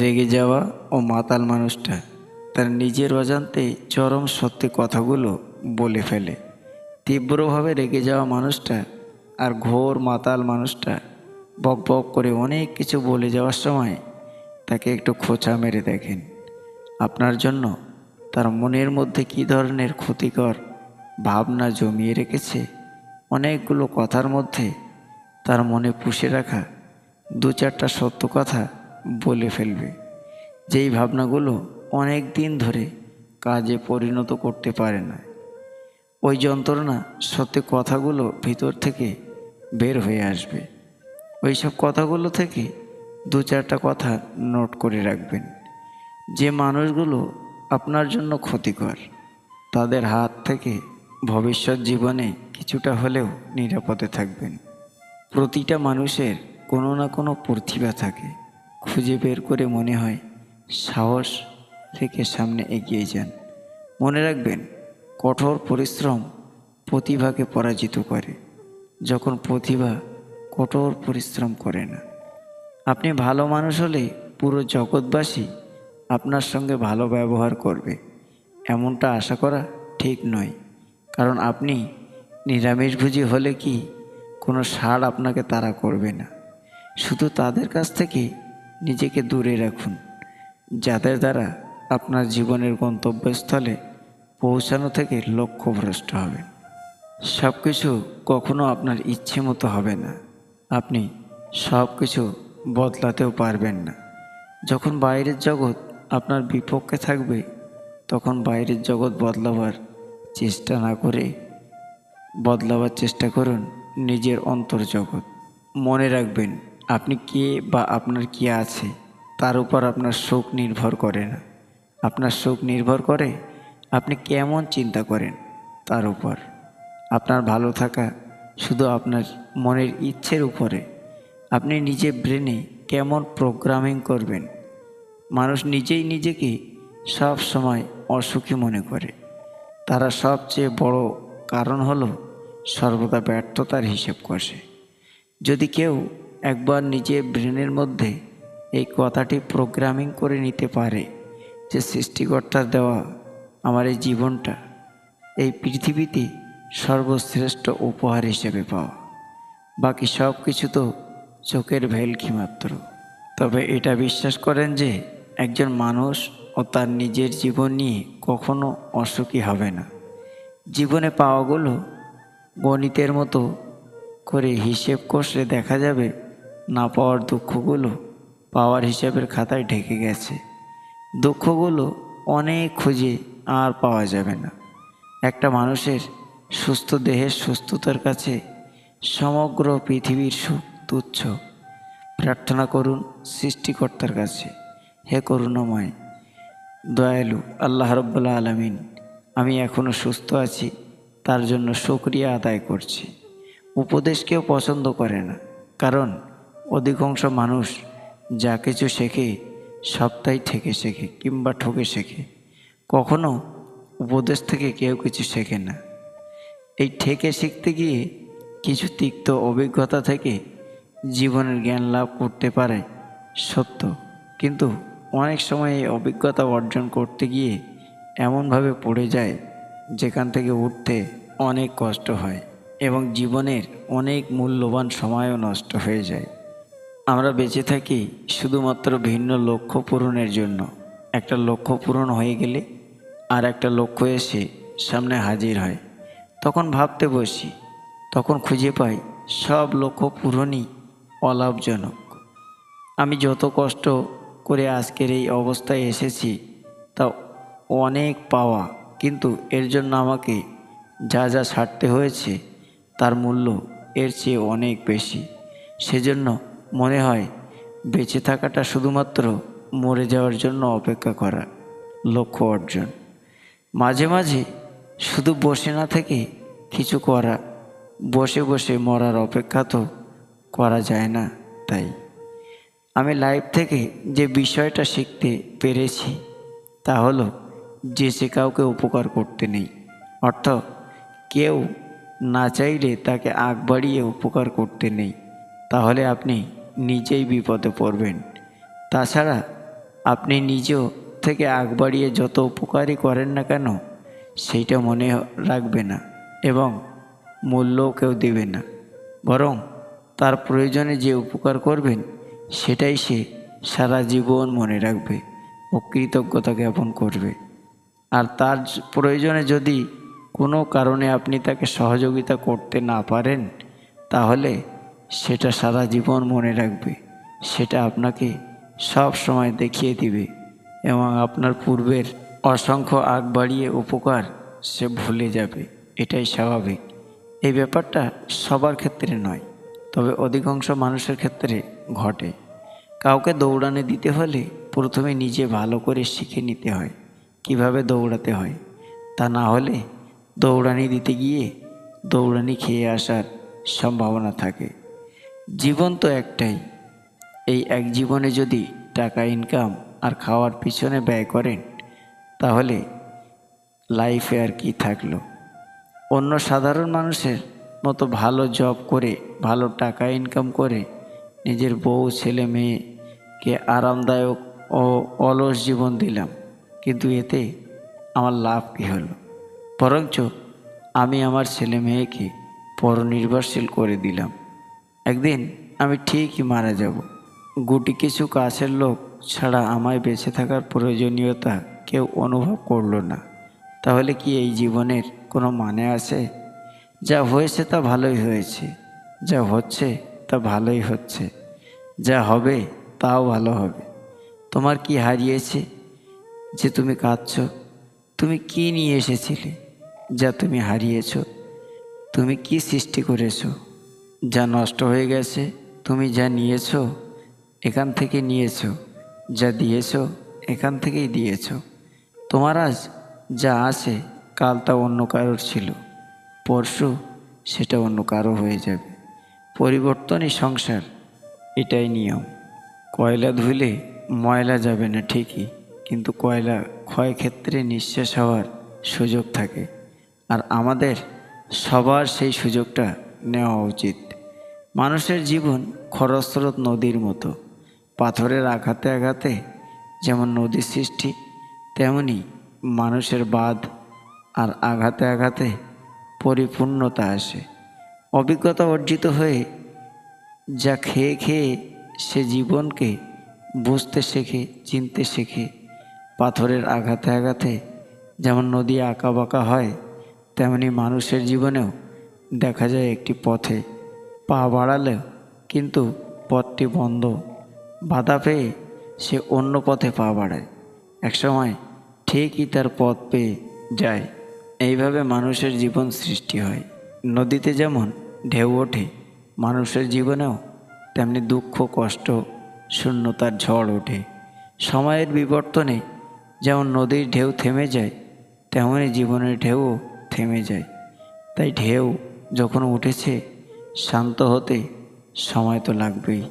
রেগে যাওয়া ও মাতাল মানুষটা তার নিজের অজান্তে চরম সত্যি কথাগুলো বলে ফেলে। তীব্রভাবে রেগে যাওয়া মানুষটা আর ঘোর মাতাল মানুষটা বক বক করে অনেক কিছু বলে যাওয়ার সময় তাকে একটু খোঁচা মেরে দেখেন। আপনার জন্য তার মনের মধ্যে কী ধরনের ক্ষতিকর ভাবনা জমিয়ে রেখেছে? অনেকগুলো কথার মধ্যে তার মনে পুষে রাখা দু চারটা সত্য কথা বলে ফেলবে। যেই ভাবনাগুলো অনেক দিন ধরে কাজে পরিণত করতে পারে না। ওই যন্ত্রণা সত্যি কথাগুলো ভিতর থেকে বের হয়ে আসবে। ওই সব কথাগুলো থেকে দু চারটা কথা নোট করে রাখবেন। যে মানুষগুলো আপনার জন্য ক্ষতিকর, তাদের হাত থেকে ভবিষ্যৎ জীবনে কিছুটা হলেও নিরাপদে থাকবেন। প্রতিটা মানুষের কোনো না কোনো প্রতিভা থাকে। খুঁজে বের করে মনে হয় সাহস থেকে সামনে এগিয়ে যান। মনে রাখবেন, কঠোর পরিশ্রম প্রতিভাকে পরাজিত করে, যখন প্রতিভা কঠোর পরিশ্রম করে না। আপনি ভালো মানুষ হলে পুরো জগৎবাসী আপনার সঙ্গে ভালো ব্যবহার করবে। এমনটা আশা করা ঠিক নয়। কারণ আপনি নিরামিষভোজী হলে কি কোনো সার আপনাকে তারা করবে না। শুধু তাদের কাছ থেকে নিজেকে দূরে রাখুন। যাদের দ্বারা আপনার জীবনের গন্তব্যস্থলে পৌঁছানো থেকে লক্ষ্যভ্রষ্ট হবেন। সব কিছু কখনো আপনার ইচ্ছে মতো হবে না। আপনি সব কিছু বদলাতেও পারবেন না। যখন বাইরের জগৎ আপনার বিপক্ষে থাকবে, তখন বাইরের জগৎ বদলাবার চেষ্টা না করে, বদলাবার চেষ্টা করুন নিজের অন্তর্জগৎ। মনে রাখবেন আপনি কে বা আপনার কি আছে, তার উপর আপনার সুখ নির্ভর করে না। আপনার সুখ নির্ভর করে, আপনি কেমন চিন্তা করেন তার উপর। আপনার ভালো থাকা শুধু আপনার মনের ইচ্ছের উপরে। আপনি নিজে ব্রেনে কেমন প্রোগ্রামিং করবেন। মানুষ নিজেই নিজেকে সব সময় অসুখী মনে করে। তারা সবচেয়ে বড় কারণ হলো সর্বদা ব্যর্থতার হিসেব কষে। যদি কেউ একবার নিজের ব্রেনের মধ্যে এই কথাটি প্রোগ্রামিং করে নিতে পারে যে সৃষ্টিকর্তার দেওয়া আমার এই জীবনটা এই পৃথিবীতে সর্বশ্রেষ্ঠ উপহার হিসেবে পাওয়া। বাকি সব কিছু তো চোখের ভেলকি মাত্র। তবে এটা বিশ্বাস করেন যে একজন মানুষ ও তার নিজের জীবন নিয়ে কখনো অসুখী হবে না। জীবনে পাওয়াগুলো গণিতের মতো করে হিসেব কষলে দেখা যাবে না পাওয়ার দুঃখগুলো পাওয়ার হিসাবের খাতায় ঢেকে গেছে। দুঃখগুলো অনেক খুঁজে আর পাওয়া যাবে না। একটা মানুষের সুস্থ দেহের সুস্থতার কাছে সমগ্র পৃথিবীর সুখ তুচ্ছ। প্রার্থনা করুন সৃষ্টিকর্তার কাছে। হে করুণাময়, দয়ালু আল্লাহ রব্বুল্লা আলমিন, আমি এখনও সুস্থ আছি, তার জন্য শুক্রিয়া আদায় করছি। উপদেশ কেউ পছন্দ করে না, কারণ অধিকাংশ মানুষ যা কিছু শেখে সবটাই থেকে শেখে কিংবা ঠকে শেখে। কখনো উপদেশ থেকে কেউ কিছু শেখে না। এই ঠেকে শিখতে গিয়ে কিছু তিক্ত অভিজ্ঞতা থেকে জীবনের জ্ঞান লাভ করতে পারে সত্য। কিন্তু অনেক সময় এই অভিজ্ঞতা অর্জন করতে গিয়ে এমনভাবে পড়ে যায় যেখান থেকে উঠতে অনেক কষ্ট হয় এবং জীবনের অনেক মূল্যবান সময়ও নষ্ট হয়ে যায়। আমরা বেঁচে থাকি শুধুমাত্র ভিন্ন লক্ষ্য পূরণের জন্য। একটা লক্ষ্য পূরণ হয়ে গেলে আর একটা লক্ষ্য এসে সামনে হাজির হয়। তখন ভাবতে বসি, তখন খুঁজে পাই সব লক্ষ্য পূরণই অলাভজনক। আমি যত কষ্ট করে আজকের এই অবস্থায় এসেছি, তা অনেক পাওয়া, কিন্তু এর জন্য আমাকে যা যা ছাড়তে হয়েছে, তার মূল্য এর চেয়ে অনেক বেশি। সেজন্য মনে হয় বেঁচে থাকাটা শুধুমাত্র মরে যাওয়ার জন্য অপেক্ষা করা লক্ষ্য অর্জন। মাঝে মাঝে শুধু বসে না থেকে কিছু করা, বসে বসে মরার অপেক্ষা তো করা যায় না তাই। আমি লাইফ থেকে যে বিষয়টা শিখতে পেরেছি তা হলো যে সে কাউকে উপকার করতে নেই। অর্থ, কেউ না চাইলে তাকে আগ বাড়িয়ে উপকার করতে নেই। তাহলে আপনি নিজেই বিপদে পড়বেন। তাছাড়া আপনি নিজেও থেকে আগ বাড়িয়ে যত উপকারই করেন না কেন, সেইটা মনে রাখবে না এবং মূল্য কেউ দেবে না। বরং তার প্রয়োজনে যে উপকার করবেন, সেটাই সে সারা জীবন মনে রাখবে ও কৃতজ্ঞতা জ্ঞাপন করবে। আর তার প্রয়োজনে যদি কোনো কারণে আপনি তাকে সহযোগিতা করতে না পারেন, তাহলে সেটা সারা জীবন মনে রাখবে, সেটা আপনাকে সব সময় দেখিয়ে দিবে এবং আপনার পূর্বের অসংখ্য আগ বাড়িয়ে উপকার সে ভুলে যাবে। এটাই স্বাভাবিক। এই ব্যাপারটা সবার ক্ষেত্রে নয়, তবে অধিকাংশ মানুষের ক্ষেত্রে ঘটে। কাউকে দৌড়ানে দিতে হলে প্রথমে নিজে ভালো করে শিখে নিতে হয়, কীভাবে দৌড়াতে হয়। তা না হলে দৌড়ানি দিতে গিয়ে দৌড়ানি খেয়ে আসার সম্ভাবনা থাকে। জীবন তো একটাই। এই এক জীবনে যদি টাকা ইনকাম আর খাওয়ার পিছনে ব্যয় করেন, তাহলে লাইফে আর কি থাকল? অন্য সাধারণ মানুষের মতো ভালো জব করে, ভালো টাকা ইনকাম করে, নিজের বউ, ছেলে, মেয়েকে আরামদায়ক ও অলস জীবন দিলাম। কিন্তু এতে আমার লাভ কী হলো? বরঞ্চ আমি আমার ছেলে মেয়েকে পরনির্ভরশীল করে দিলাম। একদিন আমি ঠিকই মারা যাব। গুটি কিছু কাছের লোক ছাড়া আমায় বেঁচে থাকার প্রয়োজনীয়তা কেউ অনুভব করল না। তাহলে কি এই জীবনের কোনো মানে আছে? যা হয়েছে তা ভালোই হয়েছে, যা হচ্ছে তা ভালোই হচ্ছে, যা হবে তাও ভালো হবে। তোমার কি হারিয়েছে যে তুমি কাঁদছ? তুমি কি নিয়ে এসেছিলে যা তুমি হারিয়েছ? তুমি কি সৃষ্টি করেছ? যা নষ্ট হয়ে গেছে, তুমি যা নিয়েছো, এখান থেকে নিয়েছো। যা দিয়েছ, এখান থেকেই দিয়েছ। তোমার আজ যা আছে, কাল তা অন্য কারোর ছিল। পরশু সেটা অন্য কারও হয়ে যাবে। পরিবর্তনই সংসার, এটাই নিয়ম। কয়লা ধুলে ময়লা যাবে না ঠিকই, কিন্তু কয়লা ক্ষয়ক্ষেত্রে নিঃশ্বাস হওয়ার সুযোগ থাকে। আর আমাদের সবার সেই সুযোগটা নেওয়া উচিত। মানুষের জীবন খরস্রোত নদীর মতো। পাথরের আঘাতে আঘাতে যেমন নদী সৃষ্টি, তেমনি মানুষের বাঁধ আর আঘাতে আঘাতে পরিপূর্ণতা আসে। অভিজ্ঞতা অর্জিত হয়ে যা খেয়ে খেয়ে সে জীবনকে বুঝতে শেখে, চিনতে শেখে। পাথরের আঘাতে আঘাতে যেমন নদী আঁকা বাঁকা হয়, তেমনি মানুষের জীবনেও দেখা যায় একটি পথে। পা বাড়ালেও কিন্তু পথটি বন্ধ। বাধা পেয়ে সে অন্য পথে পা বাড়ায়। একসময় ঠিকই তার পথ পেয়ে যায়। এইভাবে মানুষের জীবন সৃষ্টি হয়। নদীতে যেমন ঢেউ ওঠে, মানুষের জীবনেও তেমনি দুঃখ, কষ্ট, শূন্যতার ঝড় ওঠে। সময়ের বিবর্তনে যেমন নদীর ঢেউ থেমে যায় তেমনই জীবনের ঢেউও থেমে যায়। তাই ঢেউ যখন উঠেছে শান্ত হতে সময় তো লাগবেই।